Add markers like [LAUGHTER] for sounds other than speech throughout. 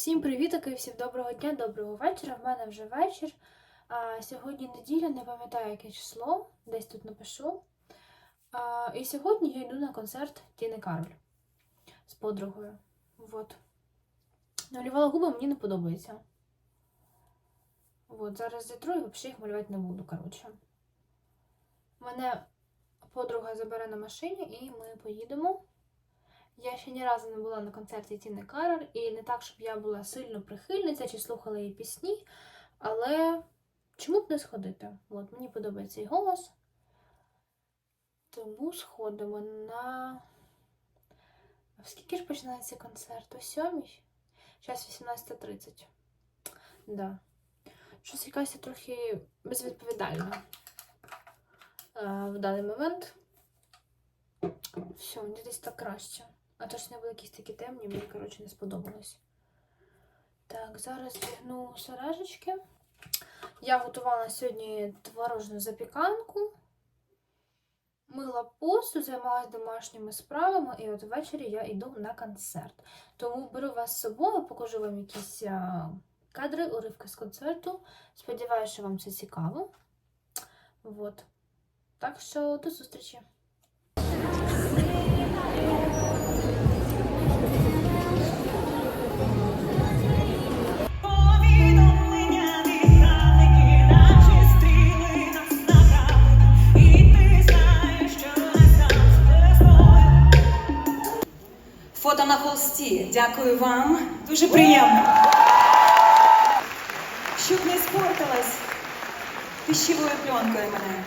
Всім привітики, всім доброго дня, доброго вечора. В мене вже вечір. А, сьогодні неділя, не пам'ятаю яке число, десь тут напишу. А, і сьогодні я йду на концерт Тіни Кароль з подругою. Вот. Малювала губи, мені не подобається. Вот, зараз затру і взагалі їх малювати не буду, коротше. Мене подруга забере на машині і ми поїдемо. Я ще ні разу не була на концерті Тіни Кароль, і не так, щоб я була сильно прихильниця чи слухала її пісні, але чому б не сходити? От, мені подобається її голос. Тому сходимо на. А скільки ж починається концерт? О сьомій? Зараз 18.30. Да. Щось якась трохи безвідповідальна е, в даний момент. Все, мені десь так краще. А то ж не були якісь такі темні, мені, коротше, не сподобалось. Так, зараз вдягну сережечки. Я готувала сьогодні творожну запіканку, мила посуд, займалась домашніми справами, і от ввечері я йду на концерт. Тому беру вас з собою, покажу вам якісь кадри, уривки з концерту. Сподіваюся, що вам це цікаво. Вот. Так що до зустрічі! На холсті. Дякую вам. Дуже приємно. Щоб не спортилась пищевою пленкою мене.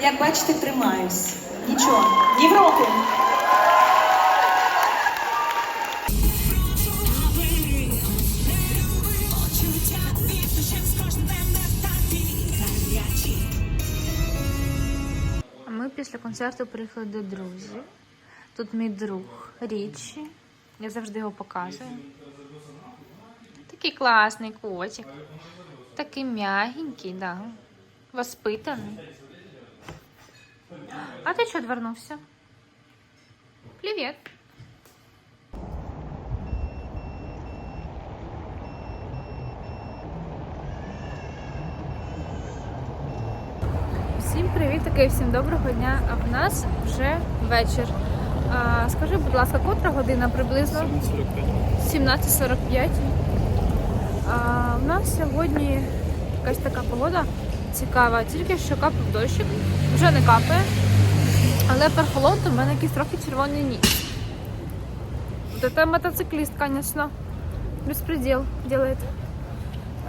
Як бачите, тримаюсь. Нічого. Ні в року. Після концерту приїхали до друзів. Тут мій друг Річі. Я завжди його показую. Такий класний котик. Такий м'ягенький, да. Воспитаний. А ти чого відвернувся? Привіт. Всім привіт, таки всім доброго дня. А в нас вже вечір. А, скажи, будь ласка, котра година приблизно? 17.45. А, у нас сьогодні якась така погода цікава. Тільки що капав дощик, вже не капає. Але прохолодно, в мене якийсь трохи червоний ніс. Вот это мотоцикліст, звісно. Безпреділ делает.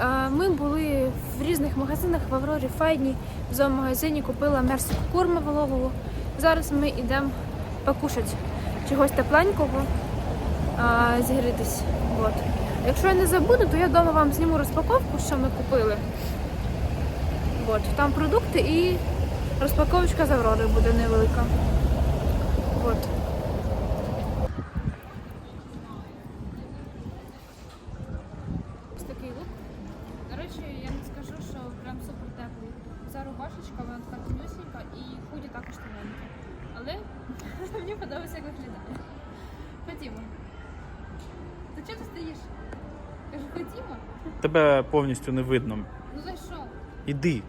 Е, Ми були в різних магазинах в Аврорі Файні, в зоомагазині купила мерсику корму вологого. Зараз ми йдемо покушати чогось тепленького, а, зігрітись. От. Якщо я не забуду, то я вдома вам зніму розпаковку, що ми купили. От. Там продукти і розпаковочка з буде невелика. От. Ось такий лук. До речі, я не скажу, що прям супер теплий. Ця рубашечка, вона така тонюсенька і худі також тоненькі. Але мені подобається, як виглядає. Ходімо. Ти чого ти ж ходімо. Тебе повністю не видно. Ну за що? Іди.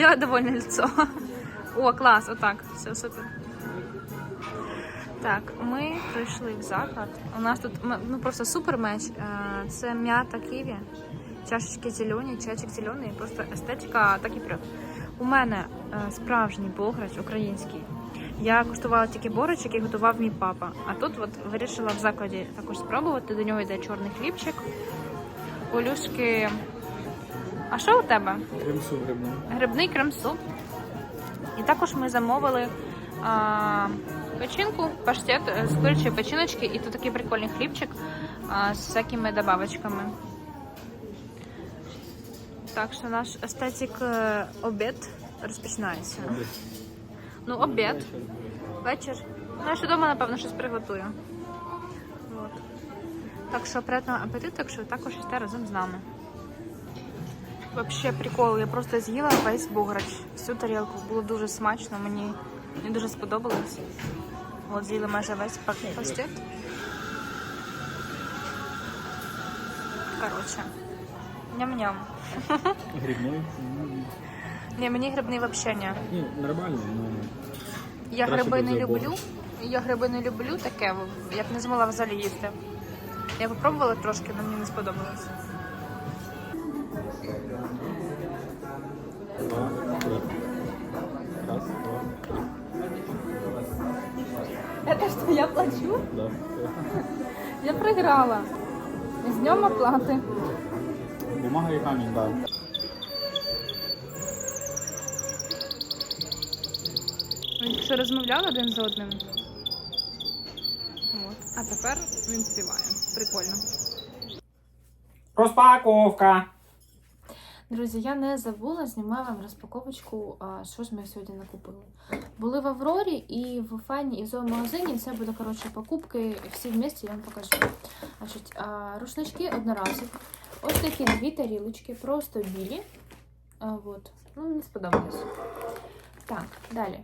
Сделай довольное лицо. О, клас, отак. Все супер. Так, ми прийшли в заклад. У нас тут ну просто супер меч. Е, Це м'ята ківі, чашечки зелені, чайчик зелений, просто естетика так і прет. У мене е, справжній бограч український. Я куштувала тільки бореч, який готував мій папа. А тут от вирішила в закладі також спробувати. До нього йде чорний хлібчик. Полюшки. А що у тебе? Кримсу грибну. Грибний крем-суп. І також ми замовили а, печінку, паштет е, з курячої печіночки, і тут такий прикольний хлібчик а, з всякими добавочками. Так що наш естетик е, обід розпочинається. Ну, обід. Вечір. Ну, я ще вдома, напевно, щось приготую. От. Так що приятного апетиту, якщо ви також їсте разом з нами. Вообще прикол, я просто з'їла весь буграч, всю тарілку. Було дуже смачно, мені, мені дуже сподобалось. От з'їли майже весь паштет. Коротше. Ням-ням. Грибной? Ні, мені грибний взагалі ні. Ні, нормально, ну. Я гриби не люблю. Я гриби не люблю таке, я б не змогла взагалі їсти. Я попробувала трошки, але мені не сподобалось. Це що я плачу? Да. Я програла. З днем оплати. Бумага і камінь, да. Ще розмовляли один з одним. От. А тепер він співає. Прикольно. Розпаковка! Друзі, я не забула, знімаю вам розпаковочку, що ж ми сьогодні накупили. Були в Аврорі і в Файні і в зоомагазині. Це буде коротше покупки всі вместе, я вам покажу. Значить, рушнички одноразові. Ось такі дві тарілочки, просто білі. А, вот. Ну, мені сподобалось. Так, далі.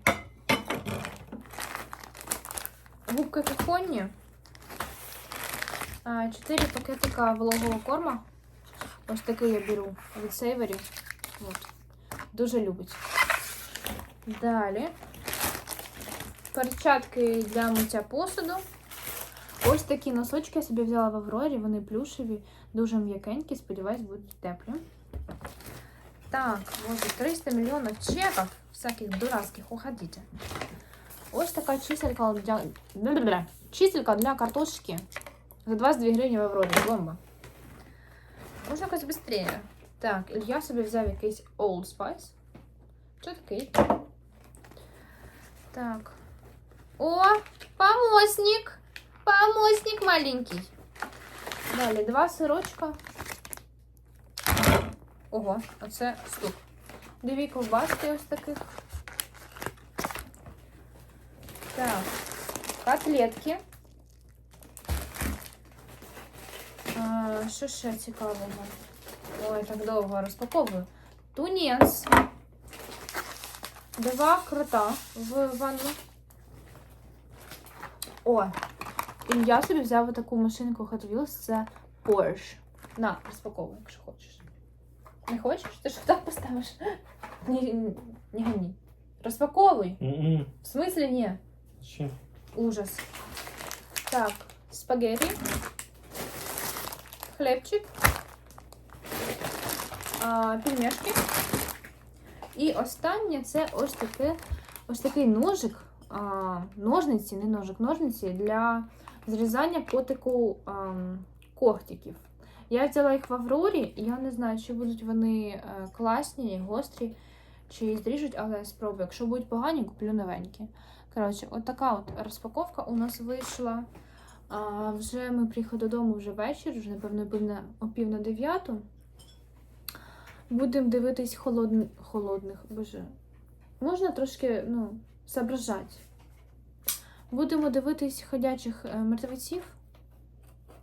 Губка кухонні. Чотири пакетика вологого корма. Ось такий я беру від Сейвері. От. Дуже любить. Далі. Перчатки для миття посуду. Ось такі носочки я собі взяла в Аврорі. Вони плюшеві, дуже м'якенькі, сподіваюсь, будуть теплі. Так, боже, 300 мільйонів чеків всяких дурацьких, уходите. Ось така чиселька для... Чиселька для картошки. За 22 гривні в Аврорі. Бомба. Можна якось швидше. Так, Ілья собі взяв якийсь Old Spice. Що такий? Так. О, помощник! Помощник маленький. Далі два сирочка. Ого, оце стук. Дві ковбаски ось таких. Так, котлетки. що ще цікавого? Ой, так довго розпаковую. Тунець. Два крота в ванну. О, і я собі взяв таку машинку Hot Wheels, це Porsche. На, розпаковуй, якщо хочеш. Не хочеш? Ти що так поставиш? Ні, ні, ні, ні. Розпаковуй. М-м. В смислі ні. Ще. Ужас. Так, спагетти. Хлебчик. А, пельмешки. І останнє це ось таке, ось такий ножик. Ножниці, не ножик, ножниці для зрізання котику а, когтиків. Я взяла їх в Аврорі, і я не знаю, чи будуть вони е, класні, гострі, чи зріжуть, але спробую. Якщо будуть погані, куплю новенькі. Коротше, от така от розпаковка у нас вийшла. А, вже ми приїхали додому вже вечір, вже, напевно, буде о пів на дев'яту. Будемо дивитись холодн... холодних. Боже. Можна трошки, ну, соображати. Будемо дивитись ходячих е, мертвеців.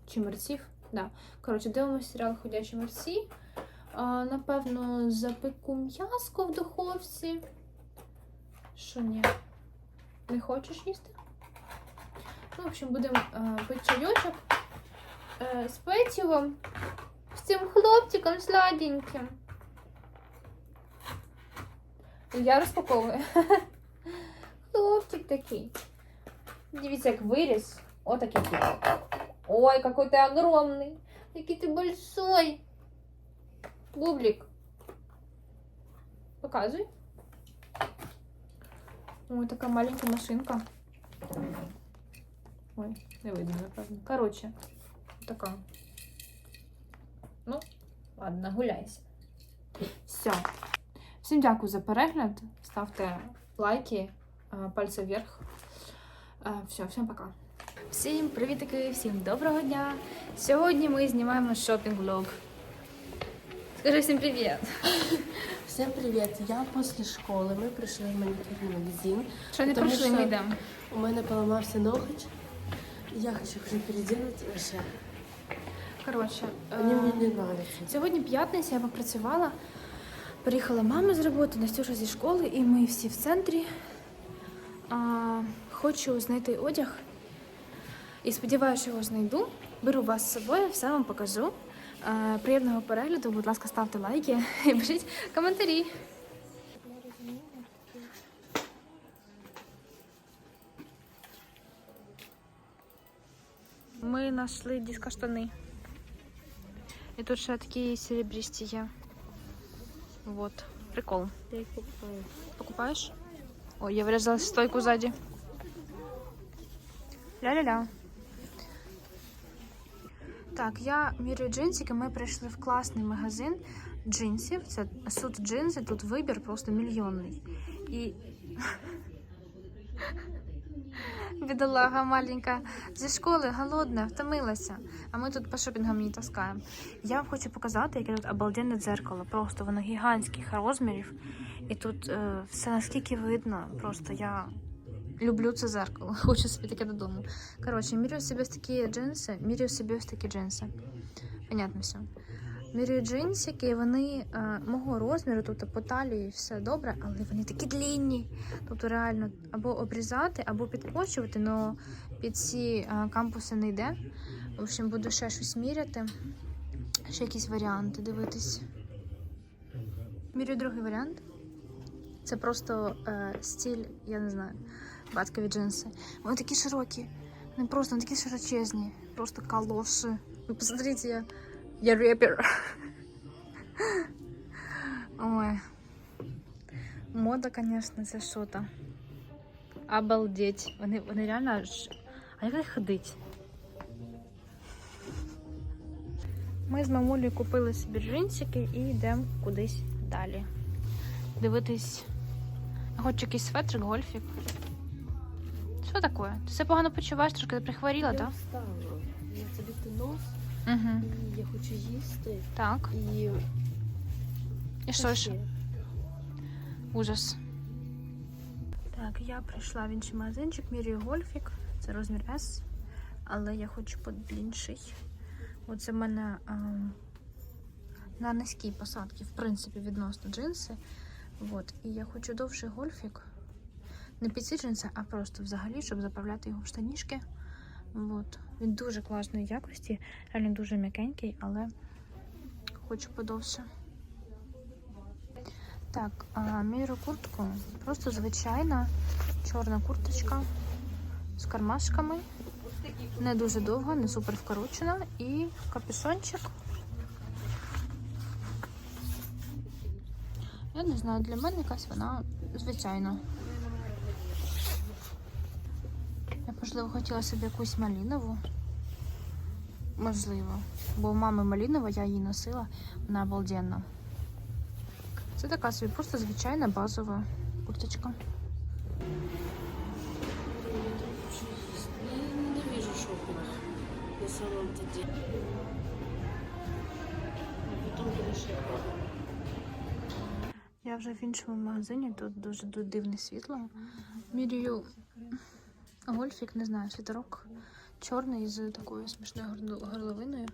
Чи мерців? Да. Коротше, дивимося серіал Ходячі мерці. А, напевно, запеку м'яско в духовці. Що ні? Не хочеш їсти? Ну, в общем, будемо е, пити чайочок е, з печивом, з цим хлопчиком сладеньким. Я розпаковую. [LAUGHS] Хлопчик такий. Дивіться, як виріс. Отакий. Ой, какой ты огромный. Який ты большой. Бублик. Показуй. Ой, така маленька машинка. Ой, не видно, напевно. Коротше, така. Ну, ладно, гуляйся. Все. Всім дякую за перегляд. ставте лайки, е, пальці вверх. Е, Все, всім пока. Всім привітики, всім доброго дня. Сьогодні ми знімаємо шопінг-влог. Скажи всім привіт. [LAUGHS] Всем привет! Я после школи. Ми прийшли в манікюрний магазин. Що не прийшли, що ми йдемо. У мене поламався ноготь. Я хочу вже переделать ще. Коротше, Вони е, мені не нравятся. Сьогодні п'ятниця, я попрацювала. Приїхала мама з роботи, Настюша зі школи, і ми всі в центрі. А, хочу знайти одяг. І сподіваюся, що його знайду. Беру вас з собою, все вам покажу. А, приємного перегляду, будь ласка, ставте лайки і пишіть коментарі. Ми знайшли дискоштани. І тут ще такі серебристі є. Вот. Прикол. Я їх покупаю. Покупаешь? Ой, я врезалась стойку сзади. Ля-ля-ля. Так, я міряю джинсики. Ми прийшли в класний магазин джинсів. Це суд джинси, тут вибір просто мільйонний. І. [LAUGHS] Бідолага маленька зі школи голодна, втомилася. А ми тут по шопінгам не таскаємо. Я вам хочу показати, яке тут обалденне дзеркало. Просто воно гігантських розмірів. І тут е, все наскільки видно. Просто я люблю це зеркало. [LAUGHS] Хочу собі таке додому. Коротше, міряю собі ось такі джинси, міряю собі ось такі джинси. Понятно все. Міряю джинсики, вони е, мого розміру, тобто по талії все добре, але вони такі длінні. Тобто реально або обрізати, або підкочувати, але під ці е, кампуси не йде. В общем, буду ще щось міряти. Ще якісь варіанти дивитись. Міряю другий варіант. Це просто е, стиль, я не знаю, батькові джинси. Вони такі широкі. Вони просто вони такі широчезні. Просто калоші. Ви посмотрите, я, я репер. Ой. Мода, конечно, це що-то. Обалдеть. Вони, вони реально. А як їх ходить? Ми з мамулею купили собі джинсики і йдемо кудись далі. Дивитись. Я хочу якийсь светрик, гольфік. Що таке? Ти себе погано почуваєш, трошки ти прихворіла, Я так? встала. Я забити нос, Угу. і я хочу їсти. Так. І І що ж? Ужас. Так, я прийшла в інший магазинчик, міряю гольфік. Це розмір S, але я хочу подлінший. Оце в мене ем, на низькій посадці, в принципі, відносно джинси. От. І я хочу довший гольфік. Не під ці джинси, а просто взагалі, щоб заправляти його в штанішки. От. Він дуже класної якості, реально дуже м'якенький, але хочу подовше. Так, мірю куртку. Просто звичайна чорна курточка з кармашками. Не дуже довга, не супер вкорочена. І капюшончик. Я не знаю, для мене якась вона звичайна. Я, можливо, хотіла собі якусь малінову. Можливо. Бо у мами малінова, я її носила, вона обалденна. Це така собі просто звичайна базова курточка. Я вже в іншому магазині, тут дуже ду- дивне світло. Міряю гольфік, не знаю, світорок чорний з такою смішною горловиною.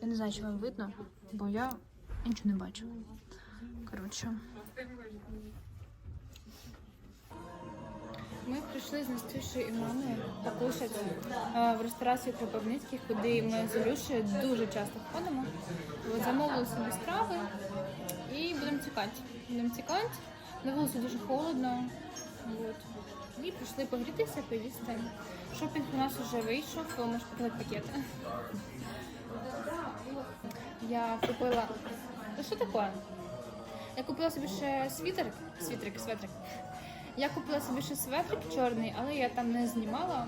Я не знаю, чи вам видно, бо я нічого не бачу. Коротше. Ми прийшли з Настюшею і мамою покушати е, в ресторацію Кропивницьких, куди ми з Ілюшею дуже часто ходимо. Замовили собі страви і будемо тікати. Будемо тікати. На вулиці дуже холодно. Прийшли погрітися, поїсти. Шопінг у нас вже вийшов, можеш показати пакети. Я купила. Що таке? Я купила собі ще світерик. Світрик, светрик. Я купила собі ще светрик чорний, але я там не знімала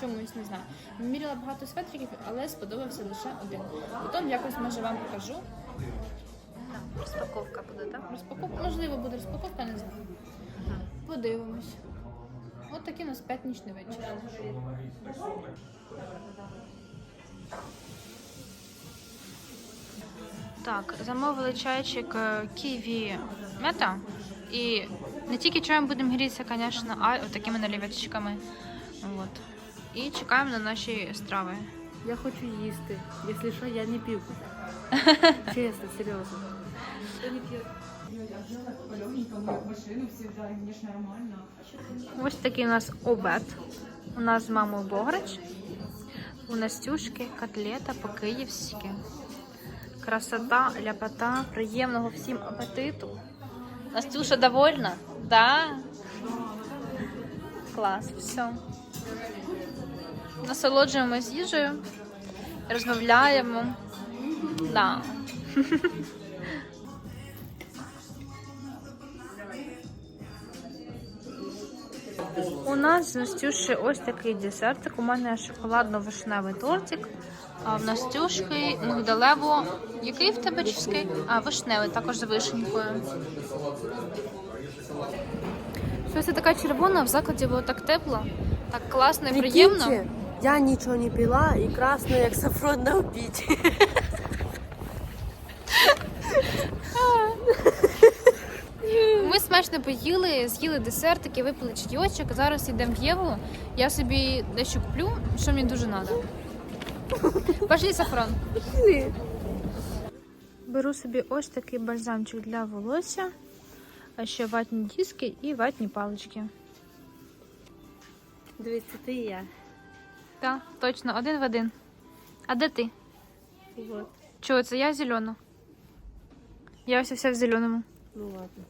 чомусь не знаю. Міряла багато светриків, але сподобався лише один. Потім якось може вам покажу. Розпаковка буде, так? Розпаковка, можливо, буде розпаковка, не знаю. Подивимось. От такий у нас п'ятнічний вечір. Так, замовили чайчик е, ківі мета. І не тільки чаєм будемо грітися, звісно, а й такими наливочками. От. І чекаємо на наші страви. Я хочу їсти. Якщо що, я не п'ю. [LAUGHS] Чесно, серйозно. Ось такий у нас обед. У нас з мамою бограч. У Настюшки котлета по-київськи. Красота, ляпота, приємного всім апетиту. Настюша довольна? Да? Клас, все. Насолоджуємось їжею, розмовляємо. Да. [LAUGHS] У нас з Настюші ось такий десертик. У мене шоколадно-вишневий тортик. А в Настюшки мигдалево. Який в тебе чизкейк? А, вишневий, також з вишенькою. Щось я така червона, в закладі було так тепло, так класно і приємно. Прикиньте, я нічого не пила і красно, як сафрон на обіді. [LAUGHS] Смачно поїли, з'їли десертики, випили чайочок. Зараз йдемо в Єву. Я собі дещо куплю, що мені дуже треба. Пошли, Сафрон. Беру собі ось такий бальзамчик для волосся, а ще ватні диски і ватні палички. Дивіться, ти і я. Так, точно, один в один. А де ти? Вот. Чого це я зелена? Я ось вся в зеленому. Ну ладно.